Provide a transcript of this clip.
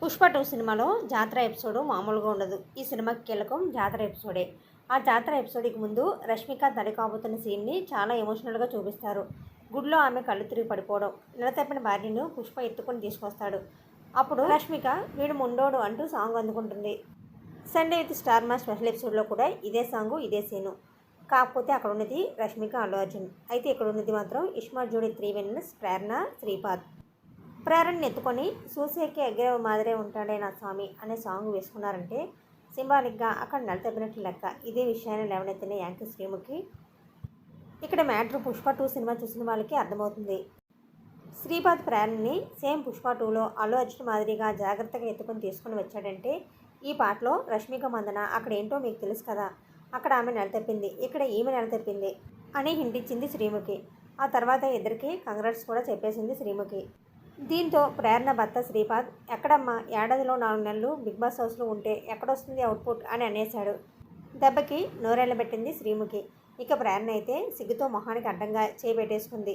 Pushpa two సినిమాలో జాతర episode మామూలుగా ఉండదు. ఈ సినిమాకి కీలకం జాతర ఎపిసోడే. ఆ జాతర ఎపిసోడ్కి ముందు రష్మిక తడి కాబోతున్న సీన్ని చాలా ఎమోషనల్గా చూపిస్తారు. గుడిలో ఆమె కళ్ళు తిరిగి పడిపోవడం నిలతప్పిన భార్యను పుష్ప ఎత్తుకొని తీసుకొస్తాడు. అప్పుడు రష్మిక వీడు ముండోడు అంటూ సాంగ్ అందుకుంటుంది. Sunday with star Maa special ఎపిసోడ్లో కూడా ఇదే సాంగ్ ఇదే సీను. కాకపోతే అక్కడ ఉన్నది రష్మిక అల్లు అర్జున్. అయితే ఇక్కడ ఉన్నది మాత్రం ఇష్మా జోడి త్రీ విన్నర్స్ ప్రేరణ శ్రీపాద్. ప్రేరణని ఎత్తుకొని చూసేకి ఎగ్గే మాదిరే ఉంటాడే నా స్వామి అనే సాంగ్ వేసుకున్నారంటే సింబాలిక్గా అక్కడ నలతెబ్బినట్లు లెక్క. ఇదే విషయాన్ని లేవనెత్తిన యాంకి శ్రీముఖి. ఇక్కడ మ్యాటర్ పుష్ప టూ సినిమా చూసిన వాళ్ళకి అర్థమవుతుంది. శ్రీపాద్ ప్రేరణని సేమ్ పుష్ప టూలో అల్లు అర్జున్ మాదిరిగా జాగ్రత్తగా ఎత్తుకొని తీసుకొని వచ్చాడంటే ఈ పాటలో రష్మిక మందన అక్కడ ఏంటో మీకు తెలుసు కదా. అక్కడ ఆమె నెలతెప్పింది. ఇక్కడ ఈమె నెలతెప్పింది అని హింటిచ్చింది శ్రీముఖి. ఆ తర్వాత ఇద్దరికి కంగ్రాట్స్ కూడా చెప్పేసింది శ్రీముఖి. దీంతో ప్రేరణ భర్త శ్రీపాద్ ఎక్కడమ్మా ఏడాదిలో నాలుగు నెలలు బిగ్ బాస్ హౌస్లో ఉంటే ఎక్కడొస్తుంది అవుట్పుట్? అని అనేశాడు. దెబ్బకి నోరెళ్ళబెట్టింది శ్రీముఖి. ఇక ప్రేరణ అయితే సిగ్గుతో మొహానికి అడ్డంగా చేపెట్టేసుకుంది